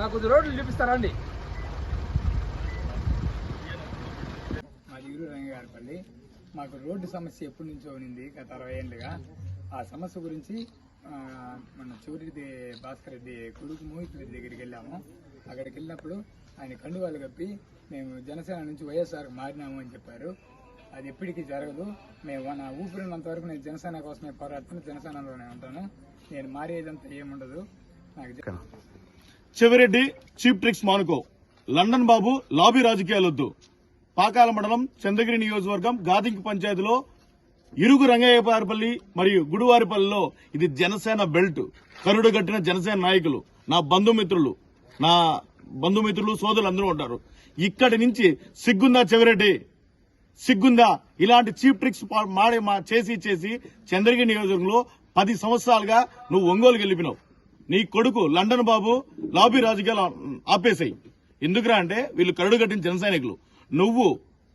నాకు రోడ్లు చూపిస్తారా అండి? మాది ఇరు రంగగారిపల్లి మాకు రోడ్డు సమస్య ఎప్పటి నుంచో ఉంది గత అరవై ఏళ్ళుగా. ఆ సమస్య గురించి మన చివరిది భాస్కర్ రెడ్డి కొడుకు మోహిత్ రెడ్డి దగ్గరికి వెళ్ళాము. అక్కడికి వెళ్ళినప్పుడు ఆయన కండువాలు కప్పి మేము జనసేన నుంచి వైఎస్ఆర్ మారినాము అని చెప్పారు. అది ఎప్పటికీ జరగదు. మేము నా ఊపిరినంత వరకు నేను జనసేన కోసమే పోరాడుతున్నాను జనసేనలోనే ఉంటాను. నేను మారేదంతా ఏముండదు. నాకు చెవిరెడ్డి చీప్ ట్రిక్స్ మానుకో. లండన్ బాబు లాబీ రాజకీయాలొద్దు పాకాల మండలం చంద్రగిరి నియోజకవర్గం గాదింకి పంచాయతీలో ఇరుగు రంగయ్యపారపల్లి మరియు గుడివారిపల్లిలో ఇది జనసేన బెల్ట్. కరుడు కట్టిన జనసేన నాయకులు నా బంధుమిత్రులు నా బంధుమిత్రులు సోదరులు అందరూ ఉంటారు. ఇక్కడి నుంచి సిగ్గుందా చెవిరెడ్డి? సిగ్గుందా? ఇలాంటి చీప్ ట్రిక్స్ మాడే మా చేసి చేసి చంద్రగిరి నియోజకవర్గంలో పది సంవత్సరాలుగా నువ్వు ఒంగోలు గెలిపినావు. నీ కొడుకు లండన్ బాబు లాబీ రాజకీయాలు ఆపేసాయి ఎందుకురా అంటే వీళ్ళు కరుడు కట్టిన జన సైనికులు. నువ్వు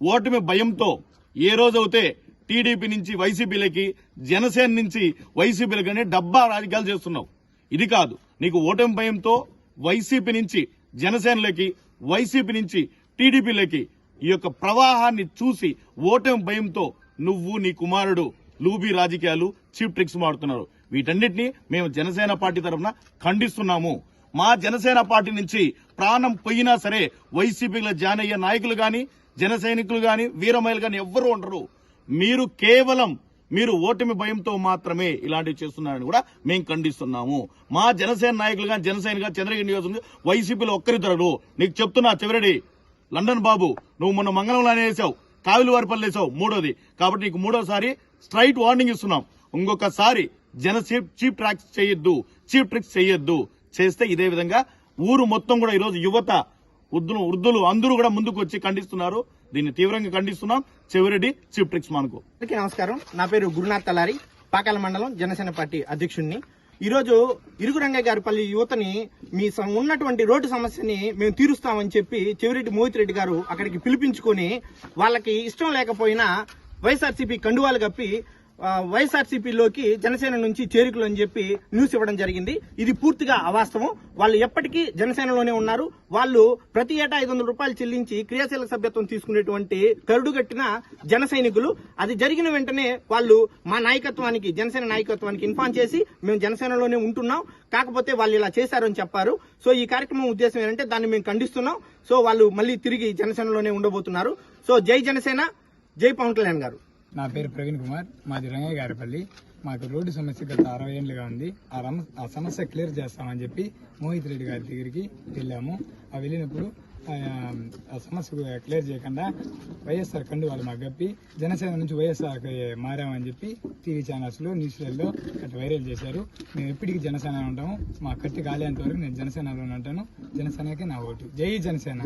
ఓటమి భయంతో ఏ రోజైతే టీడీపీ నుంచి వైసీపీలకి జనసేన నుంచి వైసీపీలకనే డబ్బా రాజకీయాలు చేస్తున్నావు. ఇది కాదు. నీకు ఓటమి భయంతో వైసీపీ నుంచి జనసేనలోకి వైసీపీ నుంచి టీడీపీలోకి ఈ యొక్క ప్రవాహాన్ని చూసి ఓటమి భయంతో నువ్వు నీ కుమారుడు లూబీ రాజకీయాలు చీప్ ట్రిక్స్ మాడుతున్నారు వీటన్నిటిని మేము జనసేన పార్టీ తరఫున ఖండిస్తున్నాము. మా జనసేన పార్టీ నుంచి ప్రాణం పోయినా సరే వైసీపీలో జాయిన్ అయ్యే నాయకులు కానీ జన సైనికులు వీరమైలు వీరమహిళలు గాని ఎవ్వరూ ఉండరు. మీరు కేవలం మీరు ఓటమి భయంతో మాత్రమే ఇలాంటివి చేస్తున్నారని కూడా మేము ఖండిస్తున్నాము. మా జనసేన నాయకులు కానీ జనసేన చంద్రగిరి నియోజకవర్గం వైసీపీలో ఒక్కరిద్దరు నీకు చెప్తున్నా చివరిడి లండన్ బాబు నువ్వు మొన్న మంగళంలోనే వేసావు కావిలి వారిపల్లి వేసావు మూడోది. కాబట్టి నీకు మూడోసారి స్ట్రైట్ వార్నింగ్ ఇస్తున్నాం. ఇంకొకసారి జన చీప్ చీప్ ట్రాక్స్ చేయొద్దు చీప్ ట్రిక్స్ చేయొద్దు. చేస్తే ఇదే విధంగా ఊరు మొత్తం కూడా ఈరోజు యువత వృద్ధులు వృద్ధులు అందరూ కూడా ముందుకు వచ్చి ఖండిస్తున్నారు. దీన్ని తీవ్రంగా ఖండిస్తున్నాం. చివరెడ్డి చీప్ ట్రిక్స్ మనకు. నమస్కారం. నా పేరు గురునాథ్ తలారి. పాకాల మండలం జనసేన పార్టీ అధ్యక్షుడిని ఈరోజు ఇరుగు రంగయ్య గారిపల్లి యువతని మీ స- ఉన్నటువంటి రోడ్డు సమస్యని మేము తీరుస్తామని చెప్పి చెవిరెడ్డి మోహిత్ రెడ్డి గారు అక్కడికి పిలిపించుకొని వాళ్ళకి ఇష్టం లేకపోయినా వైఎస్ఆర్సీపీ కండువాలు కప్పి వైఎస్ఆర్సీపీలోకి జనసేన నుంచి చేరికలు అని చెప్పి న్యూస్ ఇవ్వడం జరిగింది. ఇది పూర్తిగా అవాస్తవం. వాళ్ళు ఎప్పటికీ జనసేనలోనే ఉన్నారు. వాళ్ళు ప్రతి ఏటా ఐదు వందల రూపాయలు చెల్లించి క్రియాశీలక సభ్యత్వం తీసుకునేటువంటి కరుడుగట్టిన జన సైనికులు. అది జరిగిన వెంటనే వాళ్ళు మా నాయకత్వానికి జనసేన నాయకత్వానికి ఇన్ఫార్మ్ చేసి మేము జనసేనలోనే ఉంటున్నాం. కాకపోతే వాళ్ళు ఇలా చేశారని చెప్పారు. సో ఈ కార్యక్రమం ఉద్దేశం ఏంటంటే దాన్ని మేము ఖండిస్తున్నాం. సో వాళ్ళు మళ్ళీ తిరిగి జనసేనలోనే ఉండబోతున్నారు. సో జై జనసేన జై పవన్ కళ్యాణ్ గారు. నా పేరు ప్రవీణ్ కుమార్. మాది రంగయ్య గారిపల్లి. మాకు రోడ్డు సమస్య గత అరవై ఏళ్ళుగా ఉంది. ఆ రమ ఆ సమస్య క్లియర్ చేస్తామని చెప్పి మోహిత్ రెడ్డి గారి దగ్గరికి వెళ్ళాము. ఆ వెళ్ళినప్పుడు ఆ, సమస్య క్లియర్ చేయకుండా వైఎస్ఆర్ కండు వాళ్ళు మాకు గప్పి జనసేన నుంచి వైఎస్ఆర్కి మారామని చెప్పి టీవీ ఛానల్స్లో న్యూస్లలో అటు వైరల్ చేశారు. మేము ఎప్పటికీ జనసేన ఉంటాము. మా కట్టి కాలేంత వరకు నేను జనసేనలోనే ఉంటాను. జనసేనకే నా ఓటు. జై జనసేన.